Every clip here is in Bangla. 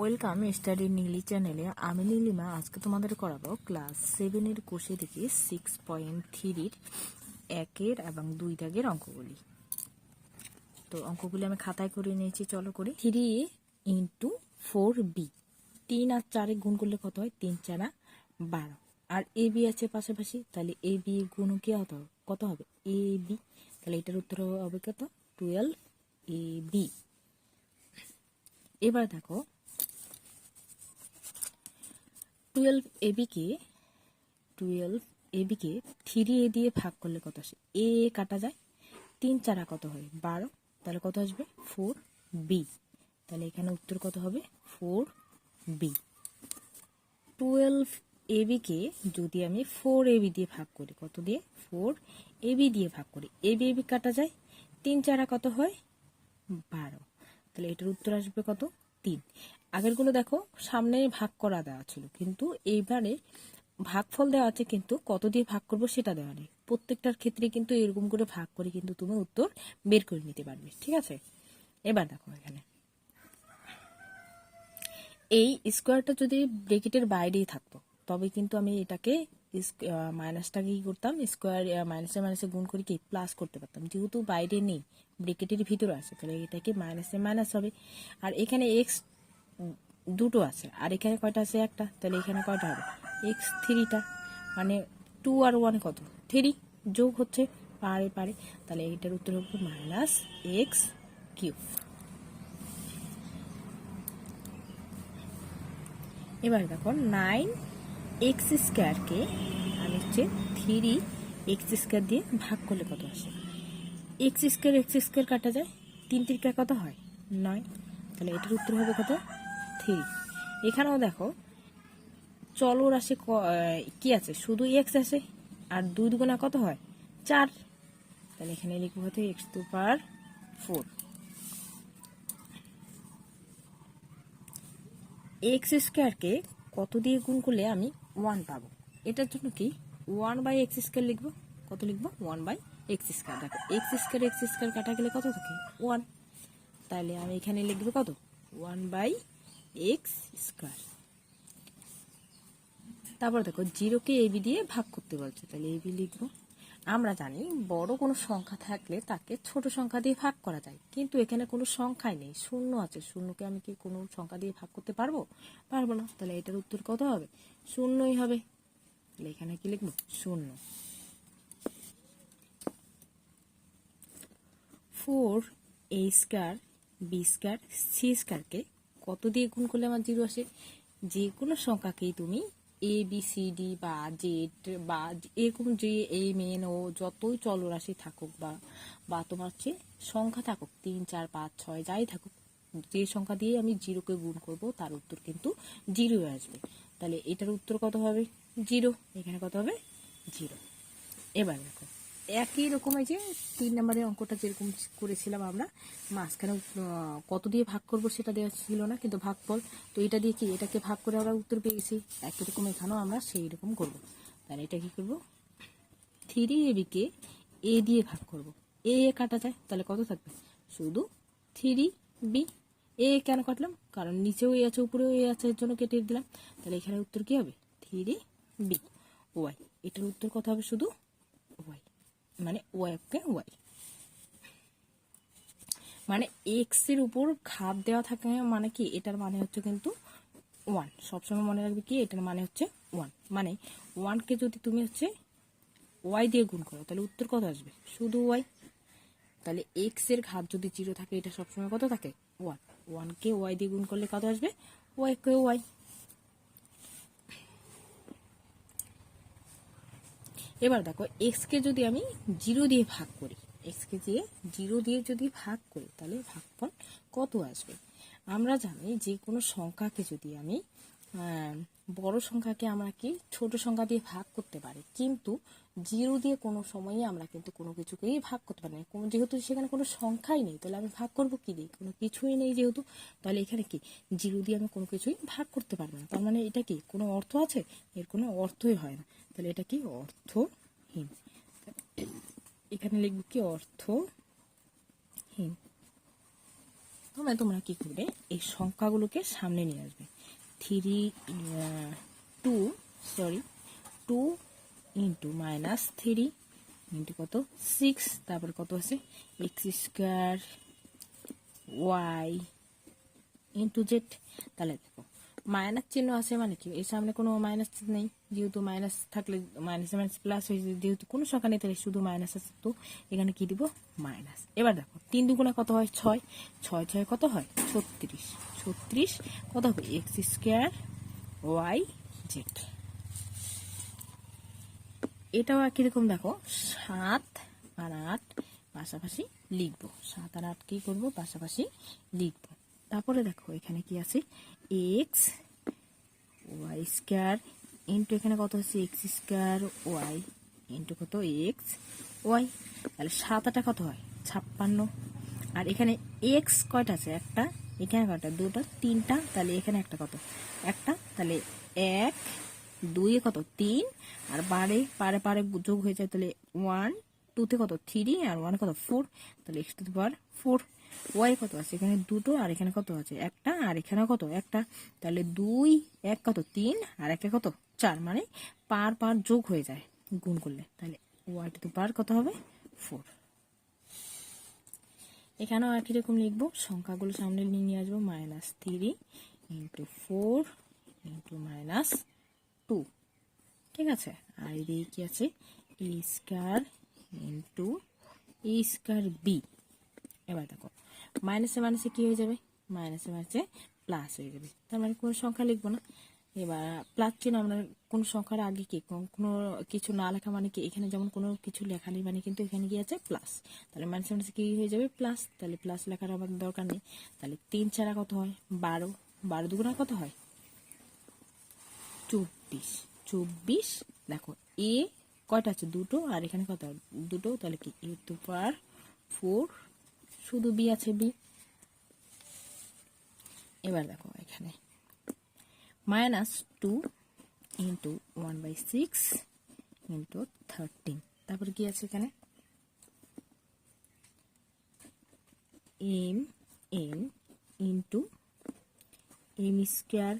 ওয়েলকাম স্টাডি নীলি চ্যানেলে। আমি নীলিমা, আজকে তোমাদের করাবো ক্লাস সেভেনের কোষে থেকে সিক্স পয়েন্ট থ্রির একের এবং দুই দাগের অঙ্কগুলি। তো অঙ্কগুলি আমি খাতায় করে নিয়েছি, চলো করি। থ্রি ইন্টু ফোর বি তিন আর চারে গুণ করলে কত হয়? তিন চারা বারো। আর এ বি আছে পাশাপাশি, তাহলে এ বি গুণ কি হতো কত হবে? এ বি তাহলে এটার উত্তর হবে কত? টুয়েলভ এ বি এবার দেখো টুয়েলভ এবিকে টুয়েলভ এবিকে থ্রি এ দিয়ে ভাগ করলে কত আসে? এ কাটা যায়, তিন চারা কত হয়? বারো। তাহলে কত আসবে? ফোর বি তাহলে এখানে উত্তর কত হবে? ফোর বি টুয়েলভ এবিকে যদি আমি ফোর এবি দিয়ে ভাগ করি, কত দিয়ে? ফোর এবি দিয়ে ভাগ করি। এবি এবি কাটা যায়, তিন চারা কত হয়? বারো। তাহলে এটার উত্তর আসবে কত? তিন। আগেরগুলো দেখো, সামনে ভাগ করা দেওয়া ছিল। কিন্তু এইবারে ভাগফল দেওয়া আছে কিন্তু কত দিয়ে ভাগ করব সেটা দেওয়া নেই। প্রত্যেকটার ক্ষেত্রে কিন্তু এরকম করে ভাগ করে কিন্তু তুমি উত্তর বের করে নিতে পারবে, ঠিক আছে? এবার দেখো এখানে। এই স্কোয়ারটা যদি ব্রেকেটের বাইরেই থাকতো, তবে কিন্তু আমি এটাকে মাইনাসটাকে কি করতাম? স্কোয়ার মাইনাসে মাইনাসে গুণ করে কি প্লাস করতে পারতাম। যেহেতু বাইরে নেই ব্রেকেটের ভিতরে আছে, তাহলে এটাকে মাইনাসে মাইনাস হবে। আর এখানে এক্স দুটো আছে। আর এখানে কয়টা আছে? একটা। তাহলে এখানে কয়টা হবে? এক্স থ্রিটা। মানে টু আর ওয়ান কত? থ্রি যোগ হচ্ছে পারে পারে। তাহলে এটার উত্তর হবে মাইনাস এক্স কিউব এবার দেখো নাইন এক্স স্কোয়ারকে আমি হচ্ছে থ্রি এক্স স্কোয়ার দিয়ে ভাগ করলে কত আসে? এক্স স্কোয়ার এক্স স্কোয়ার কাটা যায়। তিন তিরিকা কত হয়? নয়। তাহলে এটার উত্তর হবে কত? থ্রি এখানেও দেখো, চলো রাশি ক- আছে? শুধু এক্স আছে, আর দুই দুগুণা কত হয়? চার। তাহলে এখানে লিখব হতে X two per four X স্কোয়ারকে কত দিয়ে গুণ করলে আমি ওয়ান পাবো? এটার জন্য কি? ওয়ান বাই এক্স স্কোয়ার লিখব। কত লিখব? ওয়ান বাই এক্স স্কোয়ার দেখো এক্স স্কোয়ার এক্স স্কোয়ার কাটা গেলে কত থাকে? ওয়ান তাহলে আমি এখানে লিখব কত? ওয়ান বাই এক্স স্কোয়ার তারপর দেখো জিরোকে এবি দিয়ে ভাগ করতে বলছে, তাহলে এবি লিখব। আমরা জানি বড় কোনো সংখ্যা থাকলে তাকে ছোট সংখ্যা দিয়ে ভাগ করা যায়, কিন্তু এখানে কোনো সংখ্যাই নেই, শূন্য আছে। শূন্যকে আমি কি কোনো সংখ্যা দিয়ে ভাগ করতে পারব? পারব না, তাহলে এটার উত্তর কত হবে? শূন্যই হবে। তাহলে এখানে কি লিখব? শূন্য। Four A square B square C স্কোয়ারকে কত দিয়ে গুণ করলে আমার জিরো আসে? যে কোনো সংখ্যাকেই তুমি এ বি সি ডি বা জেড বা এরকম যে এম এন ও যতই চলরাশি থাকুক বা বা তোমার হচ্ছে সংখ্যা থাকুক, তিন, চার, পাঁচ, ছয়, যাই থাকুক, যে সংখ্যা দিয়ে আমি জিরোকে গুণ করব, তার উত্তর কিন্তু জিরো আসবে। তাহলে এটার উত্তর কত হবে? জিরো। এখানে কত হবে? জিরো। এবার দেখো। একই রকমের যে তিন নম্বরের অঙ্কটা যেরকম করেছিলাম আমরা, মাঝখানে কত দিয়ে ভাগ করব সেটা দেওয়া ছিল না, কিন্তু ভাগ ভাগফল তো এটা দিয়ে কি, এটাকে ভাগ করে আমরা উত্তর পেয়ে গেছি একই রকম এখানেও আমরা সেই রকম করব। তাহলে এটা কি করব? থ্রি এ বিকে এ দিয়ে ভাগ করব। এ এ কাটা যায়, তাহলে কত থাকবে? শুধু থ্রি বি। এ কেন কাটলাম? কারণ নিচেও এ আছে, উপরেও এ আছে, এর জন্য কেটে দিলাম। তাহলে এখানে উত্তর কি হবে? Three B. ওয়াই, এটার উত্তর কত হবে? শুধু ওয়াই। মানে ওয়াইকে ওয়াই মানে এক্সের উপর ঘাত দেওয়া থাকে মানে কি? এটার মানে হচ্ছে কিন্তু ওয়ান সবসময় মনে রাখবে কি? এটার মানে হচ্ছে ওয়ান মানে ওয়ানকে যদি তুমি হচ্ছে ওয়াই দিয়ে গুণ করো, তাহলে উত্তর কত আসবে? শুধু ওয়াই তাহলে এক্সের ঘাত যদি জিরো থাকে, এটা সবসময় কত থাকে? ওয়ান ওয়ানকে ওয়াই দিয়ে গুণ করলে কত আসবে? ওয়াই কে ওয়াই এবার দেখো এক্স কে যদি আমি জিরো দিয়ে ভাগ করি এক্স কে দিয়ে জিরো দিয়ে যদি ভাগ করি, তাহলে ভাগফল কত আসবে? আমরা জানি যে কোনো সংখ্যাকে যদি আমি বড় সংখ্যাকে আমরা কি ছোট সংখ্যা দিয়ে ভাগ করতে পারি, কিন্তু জিরো দিয়ে কোনো সময়ই আমরা কিন্তু কোনো কিছুকেই ভাগ করতে পারি না। কোনো, যেহেতু সেখানে কোনো সংখ্যাই নেই, তাহলে আমি ভাগ করব কি দিয়ে? কোনো কিছুই নেই যেহেতু, তাহলে এখানে কি জিরো দিয়ে আমি কোনো কিছুই ভাগ করতে পারব না। তার মানে এটা কি, কোনো অর্থ আছে? এর কোনো অর্থই হয় না। তাহলে এটা কি? অর্থহীন। এখানে লিখব কি? অর্থহীন। প্রথমে তোমরা কি করবে? এই সংখ্যাগুলোকে সামনে নিয়ে আসবে। Three two sorry two into minus three into কত? সিক্স তারপর কত আছে? X square Y into Z তাহলে দেখো মাইনাস চিহ্ন আছে মানে কি? এর সামনে কোনো মাইনাস নেই। যেহেতু মাইনাস থাকলে মাইনাস মাইনাস প্লাস হয়েছে যেহেতু কোনো সংখ্যা নেই, তাহলে শুধু মাইনাস আছে। তো এখানে কি দিব? মাইনাস। এবার দেখো, তিন দুগুণে কত হয়? ছয়। ছয় ছয় কত হয়? ছত্রিশ। ছত্রিশ কত হবে? এক্স স্কোয়ার ওয়াই জেড এটাও একই রকম দেখো। সাত আর আট পাশাপাশি লিখব। সাত আর আট কি করব? পাশাপাশি লিখব। তারপরে দেখো, এখানে কি আছে? এক্স ওয়াই স্কোয়ার ইন্টু এখানে কত হচ্ছে? এক্স স্কোয়ার ওয়াই ইন্টু কত? এক্স ওয়াই তাহলে সাত আটা কত হয়? ছাপ্পান্ন। আর এখানে এক্স কয়টা আছে? একটা। এখানে কয়টা? দুটো। তিনটা। তাহলে এখানে একটা কত? একটা। তাহলে এক, দুই কত? তিন। আর বারে, পারে পারে যোগ হয়ে যায়, তাহলে ওয়ান টুতে কত? থ্রি আর ওয়ান কত? ফোর তাহলে X to the power four Y কত আছে? এখানে দুটো, আর এখানে কত আছে? একটা, আর এখানে কত? একটা। তাহলে দুই, এক কত? তিন, আর একে কত? চার। মানে পার পার যোগ হয়ে যায় গুণ করলে। তাহলে ওয়াই টু পার কত হবে? ফোর। এখানেও একই রকম লিখব? সংখ্যাগুলো সামনে নিয়ে নিয়ে আসব। Minus three into four into minus two. ঠিক আছে? আর এদিকে কি আছে? A square into A square B. এবার দেখো। মাইনাসে মাইনাসে কি হয়ে যাবে? মাইনাসে মাইনাসে প্লাস হয়ে যাবে। তার মানে কোনো সংখ্যা লিখব না। এবার প্লাস চিহ্ন আমরা কোনো সংখ্যার আগে কি? কোন- কিছু না লেখা মানে কি? এখানে যেমন কোনো কিছু লেখা নেই মানে কিন্তু এখানে গিয়ে আছে প্লাস তাহলে মাইনাসে মাইনাসে কি হয়ে যাবে? প্লাস তাহলে প্লাস লেখার আমাদের দরকার নেই। তাহলে তিন চারা কত হয়? বারো। বারো দুগুণা কত হয়? চব্বিশ। চব্বিশ, দেখো, এ কয়টা আছে? দুটো। আর এখানে কত? দুটো। তাহলে কি? এ টু পার ফোর শুধু বি আছে, বি। এবার দেখো এখানে। Minus two into one by six into thirteen. তারপর কি আছে এখানে? M, N into M square,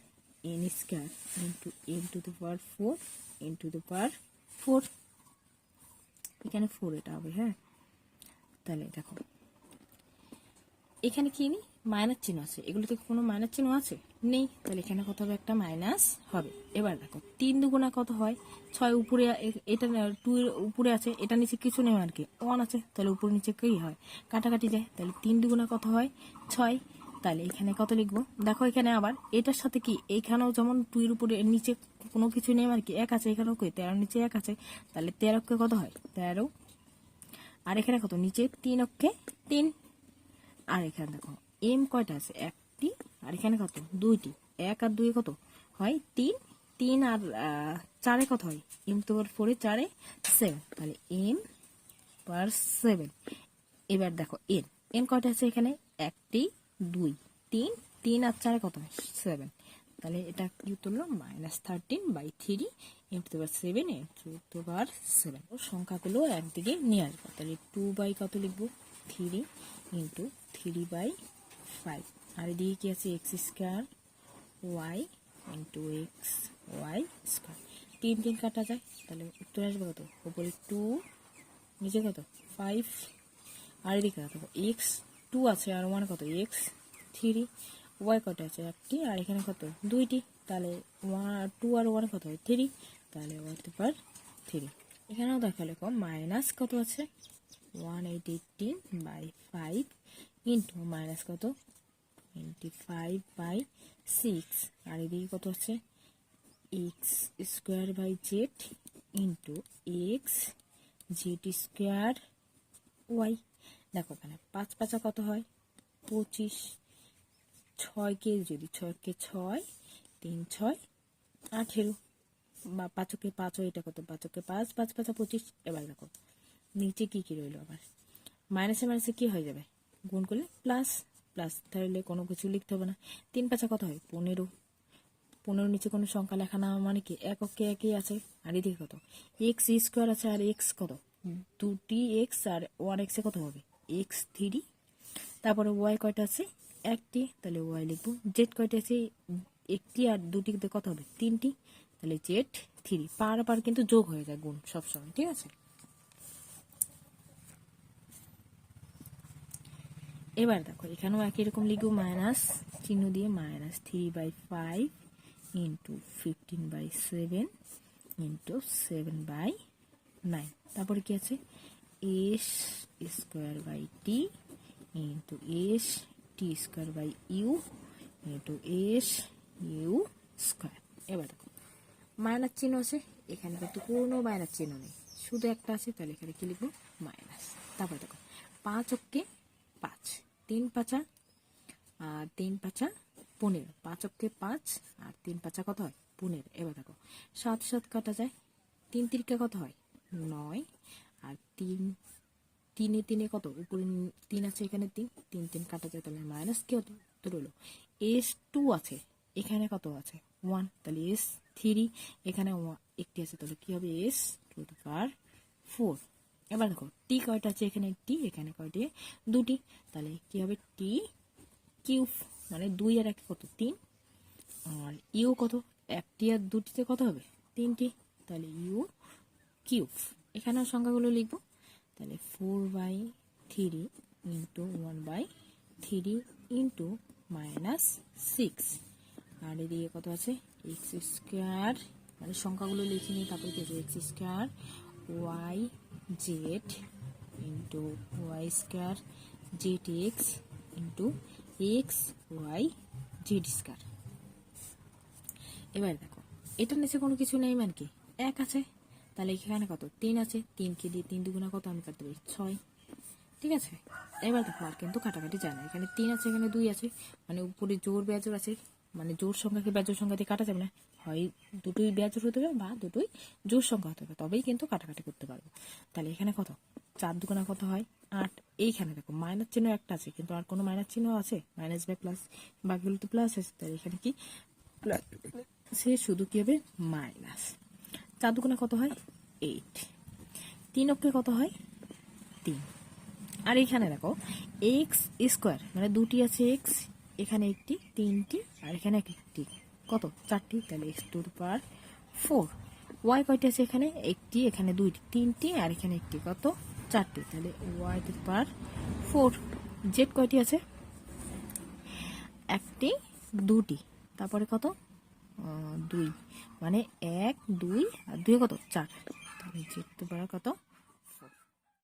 N square into M to the power four N to the power four. এখানে ফোর এটা হবে হ্যাঁ? তাহলে দেখো এখানে কি নেই? মাইনাস চিহ্ন আছে। এগুলোতে কোনো মাইনাস চিহ্ন আছে? নেই। তাহলে এখানে কত হবে? একটা মাইনাস হবে। এবার দেখো, তিন দুগুণা কত হয়? ছয় উপরে এটা টু এর উপরে আছে, এটা নিচে কিছু নেই আর কি? ওয়ান আছে। তাহলে উপরে নিচে কি হয়? কাটাকাটি যায়। তাহলে তিন দুগুণা কত হয়? ছয়। তাহলে এখানে কত লিখব? দেখো এখানে আবার, এটার সাথে কি? এইখানেও যেমন টু এর উপরে, নিচে কোনো কিছু নেই আর কি? এক আছে এখানেও কই? তেরো নিচে এক আছে। তাহলে তেরোকে কত হয়? তেরো। আর এখানে কত? নিচে তিন অক্ষে তিন। আর এখানে দেখো এম কয়টা আছে? একটি, আর এখানে কত? দুইটি। এক আর দুই কত? হয় তিন। তিন আর চারে কত হয়? এম তো ফোরে চারে সেভেন তাহলে এম পার সেভেন এবার দেখো এন এন কয়টা আছে এখানে? একটি, দুই। তিন। তিন আর চারে কত? হয় সেভেন তাহলে এটা কি তুললো minus thirteen by three M to power seven M to power seven সংখ্যাগুলো একদিকে নিয়ে আসব। তাহলে টু বাই কত লিখব? Three into three by five. আর এদিকে কি আছে? X square Y into X Y square. তিন তিন কাটা যায়, তাহলে উত্তর আসবে কত? উপরে টু, নিচে কত? ফাইভ। আর এদিকে কত এক্স টু আছে, আর ওয়ান কত? X three. ওয়াই কত আছে? একটি। আর এখানে কত? দুইটি। তাহলে ওয়ান, টু আর ওয়ান কত? হয় থ্রি। তাহলে ওয়ান পার থ্রি। এখানেও দেখা লেখো, মাইনাস কত আছে? One eight eighteen by five into minus কত? টোয়েন্টি ফাইভ বাই সিক্স আর এদিকে কত আছে X square by Z into X Z square Y দেখো এখানে পাঁচ পাঁচা কত হয়? পঁচিশ ছয়কে যদি ছয়কে ছয়, তিন ছয়, আঠেরো। বা পাঁচকে পাঁচও এটা কত? পাঁচকে পাঁচ পাঁচ পাঁচা পঁচিশ। এবার দেখো নিচে কি কি রইল আবার? মাইনাসে মাইনাসে কি হয়ে যাবে? গুণ করলে প্লাস প্লাস তাহলে কোনো কিছু লিখতে হবে না। তিন পাঁচা কত হয়? পনেরো। পনেরো নিচে কোনো সংখ্যা লেখা না মানে কি? এককে একই আছে। আর এদিকে কত? এক্স স্কোয়ার আছে আর এক্স কত? দুটি এক্স আর ওয়ান এক্সে কত হবে? এক্স থ্রি তারপরে ওয়াই কয়টা আছে? একটি। তাহলে ওয়াই লিখব। জেড কয়টি আছে? একটি আর দুটিতে কত হবে? তিনটি। তাহলে জেড থ্রি পার পার কিন্তু যোগ হয়ে যায় গুণ সবসময়, ঠিক আছে? এবার দেখো, এখানেও একই রকম লিখব মাইনাস চিহ্ন দিয়ে minus three by five into fifteen by seven into seven by nine তারপরে কি আছে? S square by T into S T square by U into S U square এবার দেখো মাইনাস চিহ্ন আছে, এখানে কিন্তু কোনো মাইনাস চিহ্ন নেই। শুধু একটা আছে, তাহলে এখানে কি লিখব? মাইনাস তারপরে দেখো, পাঁচ অক্কে পাঁচ। তিন পাঁচা আর তিন পাঁচা পনেরো। পাঁচ অক্কে পাঁচ আর তিন পাঁচা কত হয়? পনেরো। এবার দেখো, সাত সাত কাটা যায়, তিন তিরিকা কত হয়? নয়। আর তিন, তিনে তিনে কত? উপরে তিন আছে, এখানে তিন। তিন তিন কাটা যায়, তাহলে মাইনাস কি হতো? তো রইল এস টু আছে, এখানে কত আছে? ওয়ান তাহলে এস থ্রি এখানে একটি আছে, তাহলে কি হবে? S to the power four এবার দেখো টি কয়টা আছে এখানে? টি এখানে কয়টি? দুটি। তাহলে কি হবে? টি কিউব মানে দুই আর এক কত? তিন। আর ইউ কত? একটি আর দুটিতে কত হবে? তিনটি। তাহলে ইউ কিউব। এখানেও সংখ্যাগুলো লিখব। তাহলে four by three into one by three into minus six আর এদিকে কত আছে? এক্স স্কোয়ার মানে সংখ্যাগুলো লিখে নিই, তারপরে কি আছে? X square Y Z into Y square Z X into X Y Z square. এবার দেখো, এটার নিচে কোনো কিছু নেই মানে কি? এক আছে, তাহলে এখানে কত? তিন আছে, তিনকে দিয়ে তিন দুগুণা কত? আমি কাটতে পারি ছয়। ঠিক আছে? এবার দেখো, আর কিন্তু কাটাকাটি যায় না। এখানে তিন আছে, এখানে দুই আছে মানে উপরে জোর বেজোর আছে মানে জোর সংখ্যাকে বেজোর সংখ্যা দিয়ে কাটা যাবে না। হয় দুটোই বেজোর হতে হবে বা দুটোই জোর সংখ্যা হতে হবে তবেই কিন্তু কাটাকাটি করতে পারব। তাহলে এখানে কত? চার দুগুণা কত হয়? আট। এইখানে দেখো মাইনাস চিহ্ন একটা আছে কিন্তু আর কোনো মাইনাস চিহ্ন আছে? মাইনাস বাই প্লাস বাকিগুলো তো প্লাস আছে তাহলে এখানে কি? প্লাস। সে শুধু কি হবে? মাইনাস। চার দুগুণা কত হয়? এইট। তিন অক্ষে কত হয়? তিন। আর এখানে দেখো এক্স স্কোয়ার মানে দুটি আছে এক্স এখানে একটি তিনটি আর এখানে একটি। কত? চারটি? তাহলে এক্স টুর পার ফোর ওয়াই কয়টি আছে এখানে? একটি, এখানে দুইটি, তিনটি, আর এখানে একটি কত? চারটি। তাহলে Y two per four Z কয়টি আছে? একটি দুটি তারপরে কত? দুই। মানে এক, দুই, আর দুই কত? চার। তাহলে জেড টু পাওয়ার কত?